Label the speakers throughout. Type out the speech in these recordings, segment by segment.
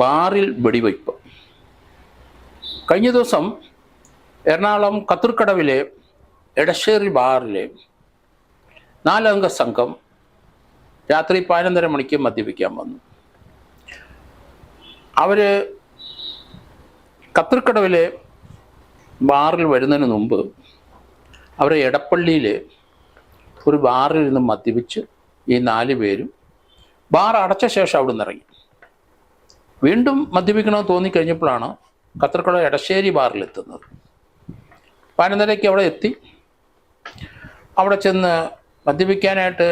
Speaker 1: ബാറിൽ വെടിവയ്പ്. കഴിഞ്ഞ ദിവസം എറണാകുളം കത്തൂർക്കടവിലെ എടശ്ശേരി ബാറിലെ നാലംഗ സംഘം രാത്രി പതിനൊന്നര മണിക്ക് മദ്യപിക്കാൻ വന്നു. അവർ കത്തൂർക്കടവിലെ ബാറിൽ വരുന്നതിന് മുമ്പ് അവരെ എടപ്പള്ളിയിൽ ഒരു ബാറിൽ നിന്ന് മദ്യപിച്ച് ഈ നാല് പേരും ബാർ അടച്ച ശേഷം അവിടെ നിന്ന് ഇറങ്ങി. വീണ്ടും മദ്യപിക്കണമെന്ന് തോന്നിക്കഴിഞ്ഞപ്പോഴാണ് കത്തർക്കുള എടശ്ശേരി ബാറിലെത്തുന്നത് പതിനൊന്നരയ്ക്ക് അവിടെ എത്തി. അവിടെ ചെന്ന് മദ്യപിക്കാനായിട്ട്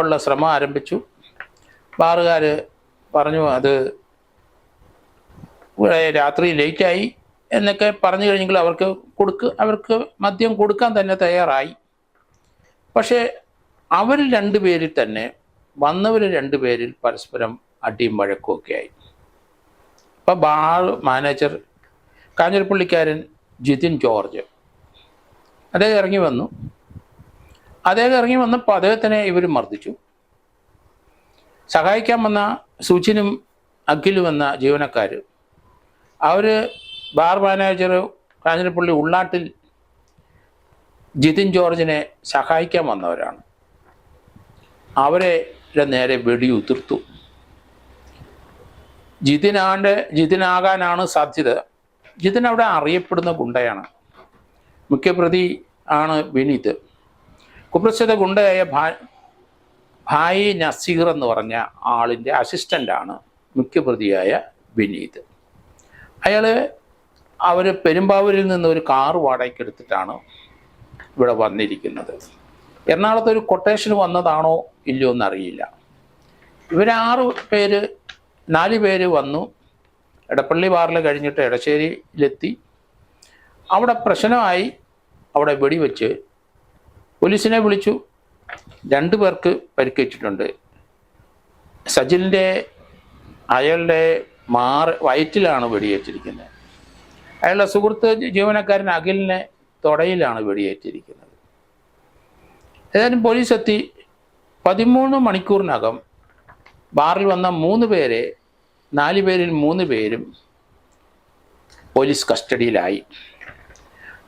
Speaker 1: ഉള്ള ശ്രമം ആരംഭിച്ചു. ബാറുകാർ പറഞ്ഞു അത് രാത്രി ലേറ്റായി എന്നൊക്കെ പറഞ്ഞു കഴിഞ്ഞെങ്കിൽ അവർക്ക് കൊടുക്ക് അവർക്ക് മദ്യം കൊടുക്കാൻ തന്നെ തയ്യാറായി. പക്ഷേ അവർ രണ്ടുപേരിൽ തന്നെ വന്നവർ രണ്ടുപേരിൽ പരസ്പരം അടിയും വഴക്കുമൊക്കെ ആയി. അപ്പം ബാൾ മാനേജർ കാഞ്ഞിരപ്പള്ളിക്കാരൻ ജിതിൻ ജോർജ് അദ്ദേഹം ഇറങ്ങി വന്നു. അദ്ദേഹം ഇറങ്ങി വന്നപ്പോൾ അദ്ദേഹത്തിനെ ഇവർ മർദ്ദിച്ചു. സഹായിക്കാൻ വന്ന സുജിനും അഖിലും എന്ന ജീവനക്കാർ അവർ ബാർ മാനേജർ കാഞ്ഞിരപ്പള്ളി ഉള്ളാട്ടിൽ ജിതിൻ ജോർജിനെ സഹായിക്കാൻ വന്നവരാണ്. അവരെ നേരെ വെടിയുതിർത്തു. ജിതിനാണ്ട് ജിതിനാകാനാണ് സാധ്യത. ജിതിൻ അവിടെ അറിയപ്പെടുന്ന ഗുണ്ടയാണ്. മുഖ്യപ്രതി ആണ് വിനീത്. കുപ്രസിദ്ധ ഗുണ്ടയായ ഭാ ഭായി നസീർ എന്ന് പറഞ്ഞ ആളിന്റെ അസിസ്റ്റന്റാണ് മുഖ്യപ്രതിയായ വിനീത്. അയാൾ അവർ പെരുമ്പാവൂരിൽ നിന്ന് ഒരു കാർ വാടകയ്ക്ക് എടുത്തിട്ടാണ് ഇവിടെ വന്നിരിക്കുന്നത്. എറണാകുളത്ത് ഒരു കൊട്ടേഷൻ വന്നതാണോ ഇല്ലയോ എന്നറിയില്ല. ഇവരാറ് പേര് നാല് പേര് വന്നു. എടപ്പള്ളി ബാറിൽ കഴിഞ്ഞിട്ട് എടശ്ശേരിയിലെത്തി. അവിടെ പ്രശ്നമായി അവിടെ വെടിവെച്ച് പോലീസിനെ വിളിച്ചു. രണ്ടു പേർക്ക് പരിക്കേറ്റിട്ടുണ്ട്. സജിലിന്റെ അയാളുടെ മാറ് വയറ്റിലാണ് വെടിയേറ്റിരിക്കുന്നത്. അയാളുടെ സുഹൃത്ത് ജീവനക്കാരൻ അഖിലിനെ തൊടയിലാണ് വെടിയേറ്റിരിക്കുന്നത്. ഏതായാലും പോലീസ് എത്തി പതിമൂന്ന് മണിക്കൂറിനകം ബാറിൽ വന്ന മൂന്ന് പേരെ നാല് പേരിൽ മൂന്ന് പേരും പോലീസ് കസ്റ്റഡിയിലായി.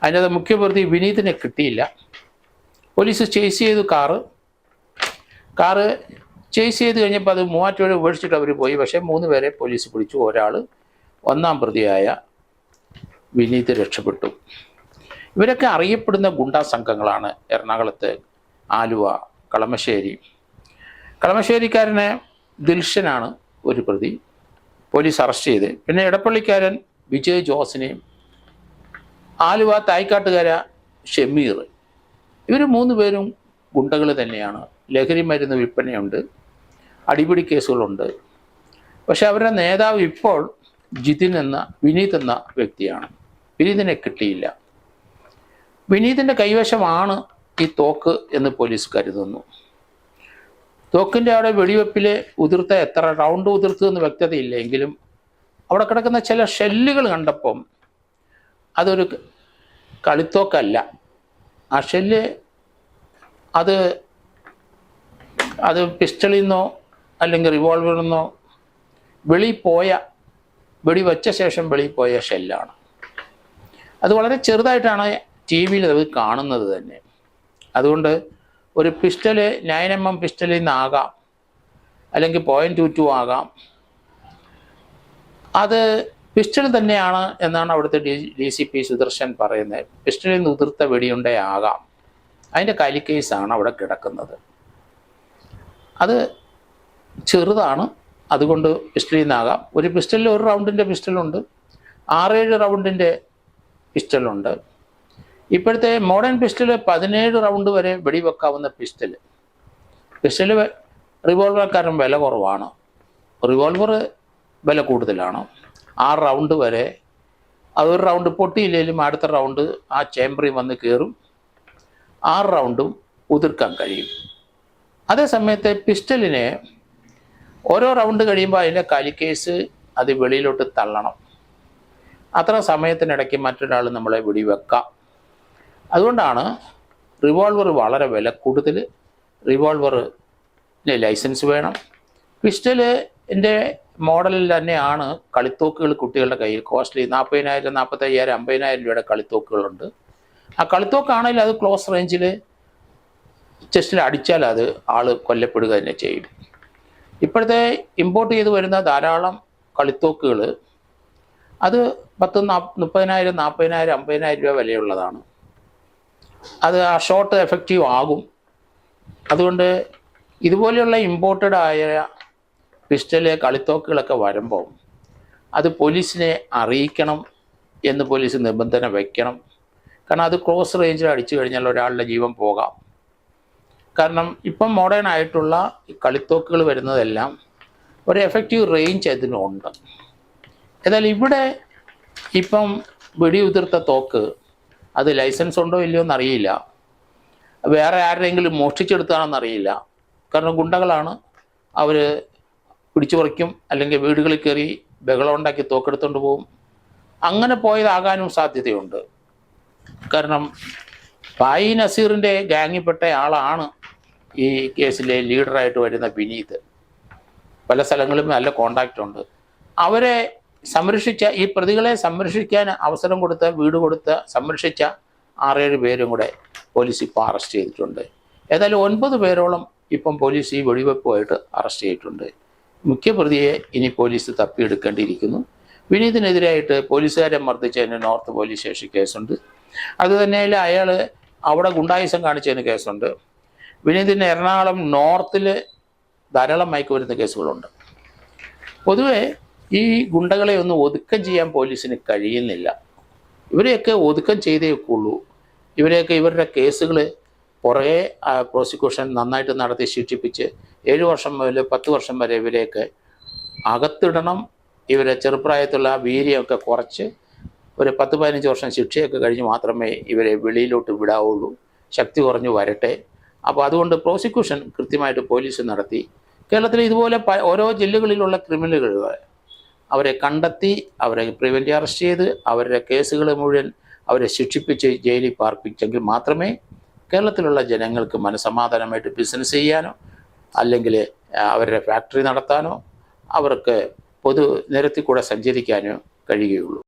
Speaker 1: അതിനകത്ത് മുഖ്യപ്രതി വിനീതിനെ കിട്ടിയില്ല. പോലീസ് ചേസ് ചെയ്തു കാറ്. കാറ് ചേസ് ചെയ്ത് കഴിഞ്ഞപ്പോൾ അത് മൂവാറ്റുപുഴ ഉപേക്ഷിച്ചിട്ട് അവർ പോയി. പക്ഷേ മൂന്ന് പേരെ പോലീസ് പിടിച്ചു. ഒരാൾ ഒന്നാം പ്രതിയായ വിനീത് രക്ഷപ്പെട്ടു. ഇവരൊക്കെ അറിയപ്പെടുന്ന ഗുണ്ടാ സംഘങ്ങളാണ് എറണാകുളത്ത് ആലുവ കളമശ്ശേരി. കളമശ്ശേരിക്കാരനെ ദിൽഷനാണ് ഒരു പ്രതി. പോലീസ് അറസ്റ്റ് ചെയ്ത്. പിന്നെ എടപ്പള്ളിക്കാരൻ വിജയ് ജോസിനെയും ആലുവ തായ്ക്കാട്ടുകാര ഷെമീർ ഇവർ മൂന്ന് പേരും ഗുണ്ടകൾ തന്നെയാണ്. ലഹരി മരുന്ന് വിൽപ്പനയുണ്ട് അടിപിടി കേസുകളുണ്ട്. പക്ഷെ അവരുടെ നേതാവ് ഇപ്പോൾ ജിതിൻ എന്ന വിനീത് എന്ന വ്യക്തിയാണ്. വിനീതിനെ കിട്ടിയില്ല. വിനീതിന്റെ കൈവശമാണ് ഈ തോക്ക് എന്ന് പോലീസ് കരുതുന്നു. തോക്കിന്റെ അവിടെ വെടിവെപ്പിൽ ഉതിർത്ത എത്ര റൗണ്ട് ഉതിർത്തു എന്ന് വ്യക്തതയില്ല എങ്കിലും അവിടെ കിടക്കുന്ന ചില ഷെല്ലുകൾ കണ്ടപ്പം അതൊരു കളിത്തോക്കല്ല. ആ ഷെല്ല് അത് അത് പിസ്റ്റളിൽ നിന്നോ അല്ലെങ്കിൽ റിവോൾവറിൽ നിന്നോ വെളിയിൽ പോയ വെടി വെച്ച ശേഷം വെളി പോയ ഷെല്ലാണ് അത് വളരെ ചെറുതായിട്ടാണ് ടി വിയിൽ അത് കാണുന്നത് തന്നെ. അതുകൊണ്ട് ഒരു പിസ്റ്റൽ നയൻ എം എം പിസ്റ്റലിൽ നിന്നാകാം. അല്ലെങ്കിൽ പോയിന്റ് ടു ടു ആകാം. അത് പിസ്റ്റൾ തന്നെയാണ് എന്നാണ് അവിടുത്തെ D D C P Sudarshan പറയുന്നത്. പിസ്റ്റളിൽ നിന്ന് ഉതിർത്ത വെടിയുണ്ടയാകാം. അതിന്റെ കലിക്കേസാണ് അവിടെ കിടക്കുന്നത്. അത് ചെറുതാണ്. അതുകൊണ്ട് പിസ്റ്റളിൽ നിന്നാകാം. ഒരു പിസ്റ്റലിൽ ഒരു റൗണ്ടിന്റെ പിസ്റ്റലുണ്ട്. ആറേഴ് റൗണ്ടിന്റെ പിസ്റ്റലുണ്ട്. ഇപ്പോഴത്തെ മോഡേൺ പിസ്റ്റൽ പതിനേഴ് റൗണ്ട് വരെ വെടിവെക്കാവുന്ന പിസ്റ്റൽ പിസ്റ്റൽ കാരണം വില കുറവാണ്. റിവോൾവർ വില കൂടുതലാണ്. ആ റൗണ്ട് വരെ അതൊരു റൗണ്ട് പൊട്ടിയില്ലെങ്കിലും അടുത്ത റൗണ്ട് ആ ചേംബറിൽ വന്ന് കയറും ആറ് റൗണ്ടും ഉതിർക്കാൻ കഴിയും. അതേ സമയത്തെ പിസ്റ്റലിനെ ഓരോ റൗണ്ട് കഴിയുമ്പോൾ അതിന്റെ കലിക്കേസ് അത് വെളിയിലോട്ട് തള്ളണം. അത്ര സമയത്തിനിടയ്ക്ക് മറ്റൊരാൾ നമ്മളെ വെടിവെക്കാം. അതുകൊണ്ടാണ് റിവോൾവർ വളരെ വില കൂടുതൽ റിവോൾവറിന് ലൈസൻസ് വേണം. പിസ്റ്റൽ എന്റെ മോഡലിൽ തന്നെയാണ് കളിത്തോക്കുകൾ കുട്ടികളുടെ കയ്യിൽ. കോസ്റ്റ്ലി നാൽപ്പതിനായിരം നാൽപ്പത്തയ്യായിരം അമ്പതിനായിരം രൂപയുടെ കളിത്തോക്കുകളുണ്ട്. ആ കളിത്തോക്കാണെങ്കിൽ അത് ക്ലോസ് റേഞ്ചിൽ ചെസ്റ്റിൽ അടിച്ചാൽ അത് ആൾ കൊല്ലപ്പെടുക തന്നെ ചെയ്യും. ഇപ്പോഴത്തെ ഇമ്പോർട്ട് ചെയ്ത് വരുന്ന ധാരാളം കളിത്തോക്കുകൾ അത് പത്ത് നാ മുപ്പതിനായിരം നാൽപ്പതിനായിരം അമ്പതിനായിരം രൂപ വിലയുള്ളതാണ്. അത് ആ ഷോട്ട് എഫക്റ്റീവ് ആകും. അതുകൊണ്ട് ഇതുപോലെയുള്ള ഇമ്പോർട്ടഡ് ആയ പിസ്റ്റൽ കളിത്തോക്കുകളൊക്കെ വരുമ്പോൾ അത് പോലീസിനെ അറിയിക്കണം എന്ന് പോലീസ് നിബന്ധന വയ്ക്കണം കാരണം അത് ക്ലോസ് റേഞ്ചിൽ അടിച്ചു കഴിഞ്ഞാൽ ഒരാളുടെ ജീവൻ പോകാം. കാരണം ഇപ്പം മോഡേൺ ആയിട്ടുള്ള കളിത്തോക്കുകൾ വരുന്നതെല്ലാം ഒരു എഫക്റ്റീവ് റേഞ്ച് അതിനുണ്ട്. എന്നാൽ ഇവിടെ ഇപ്പം വെടിയുതിർത്ത തോക്ക് അത് ലൈസൻസ് ഉണ്ടോ ഇല്ലയോ എന്നറിയില്ല. വേറെ ആരുടെയെങ്കിലും മോഷ്ടിച്ചെടുത്താണെന്ന് അറിയില്ല കാരണം ഗുണ്ടകളാണ്. അവർ പിടിച്ചു പറിക്കും അല്ലെങ്കിൽ വീടുകളിൽ കയറി ബഹളം ഉണ്ടാക്കി തോക്കെടുത്തുകൊണ്ട് പോകും. അങ്ങനെ പോയതാകാനും സാധ്യതയുണ്ട്. കാരണം പായി നസീറിന്റെ ഗാങ്ങിൽപ്പെട്ട ആളാണ് ഈ കേസിലെ ലീഡറായിട്ട് വരുന്ന വിനീത്. പല സ്ഥലങ്ങളിലും നല്ല കോണ്ടാക്റ്റ് ഉണ്ട്. അവരെ സംരക്ഷിച്ച ഈ പ്രതികളെ സംരക്ഷിക്കാൻ അവസരം കൊടുത്ത വീട് കൊടുത്ത സംരക്ഷിച്ച ആറേഴ് പേരും കൂടെ പോലീസ് ഇപ്പോൾ അറസ്റ്റ് ചെയ്തിട്ടുണ്ട്. ഏതായാലും ഒൻപത് പേരോളം ഇപ്പം പോലീസ് ഈ വെടിവെപ്പുമായിട്ട് അറസ്റ്റ് ചെയ്തിട്ടുണ്ട്. മുഖ്യപ്രതിയെ ഇനി പോലീസ് തപ്പിയെടുക്കേണ്ടിയിരിക്കുന്നു. വിനീതിനെതിരായിട്ട് പോലീസുകാരെ മർദ്ദിച്ചതിന് നോർത്ത് പോലീസ് സ്റ്റേഷൻ കേസുണ്ട്. അതുതന്നെ അയാൾ അവിടെ ഗുണ്ടായുസം കാണിച്ചതിന് കേസുണ്ട്. വിനീതിന് എറണാകുളം നോർത്തിൽ ധാരാളം മയക്കുമരുന്ന് കേസുകളുണ്ട്. പൊതുവെ ഈ ഗുണ്ടകളെ ഒന്നും ഒതുക്കം ചെയ്യാൻ പോലീസിന് കഴിയുന്നില്ല. ഇവരെയൊക്കെ ഒതുക്കം ചെയ്തേക്കുള്ളൂ ഇവരെയൊക്കെ ഇവരുടെ കേസുകൾ പുറകെ പ്രോസിക്യൂഷൻ നന്നായിട്ട് നടത്തി ശിക്ഷിപ്പിച്ച് ഏഴ് വർഷം മുതൽ പത്ത് വർഷം വരെ ഇവരെയൊക്കെ അകത്തിടണം. ഇവരെ ചെറുപ്രായത്തിലുള്ള ആ വീര്യമൊക്കെ കുറച്ച് ഒരു പത്ത് പതിനഞ്ച് വർഷം ശിക്ഷയൊക്കെ കഴിഞ്ഞ് മാത്രമേ ഇവരെ വെളിയിലോട്ട് വിടാവുള്ളൂ. ശക്തി കുറഞ്ഞു വരട്ടെ. അപ്പോൾ അതുകൊണ്ട് പ്രോസിക്യൂഷൻ കൃത്യമായിട്ട് പോലീസ് നടത്തി. കേരളത്തിൽ ഇതുപോലെ ഓരോ ജില്ലകളിലുള്ള ക്രിമിനലുകൾ അവരെ കണ്ടെത്തി അവരെ പ്രിവെന്റ് അറസ്റ്റ് ചെയ്ത് അവരുടെ കേസുകൾ മുഴുവൻ അവരെ ശിക്ഷിപ്പിച്ച് ജയിലിൽ പാർപ്പിച്ചെങ്കിൽ മാത്രമേ കേരളത്തിലുള്ള ജനങ്ങൾക്ക് മനസമാധാനമായിട്ട് ബിസിനസ് ചെയ്യാനോ അല്ലെങ്കിൽ അവരുടെ ഫാക്ടറി നടത്താനോ അവർക്ക് പൊതു നിരത്തിൽ കൂടെ സഞ്ചരിക്കാനോ കഴിയുകയുള്ളൂ.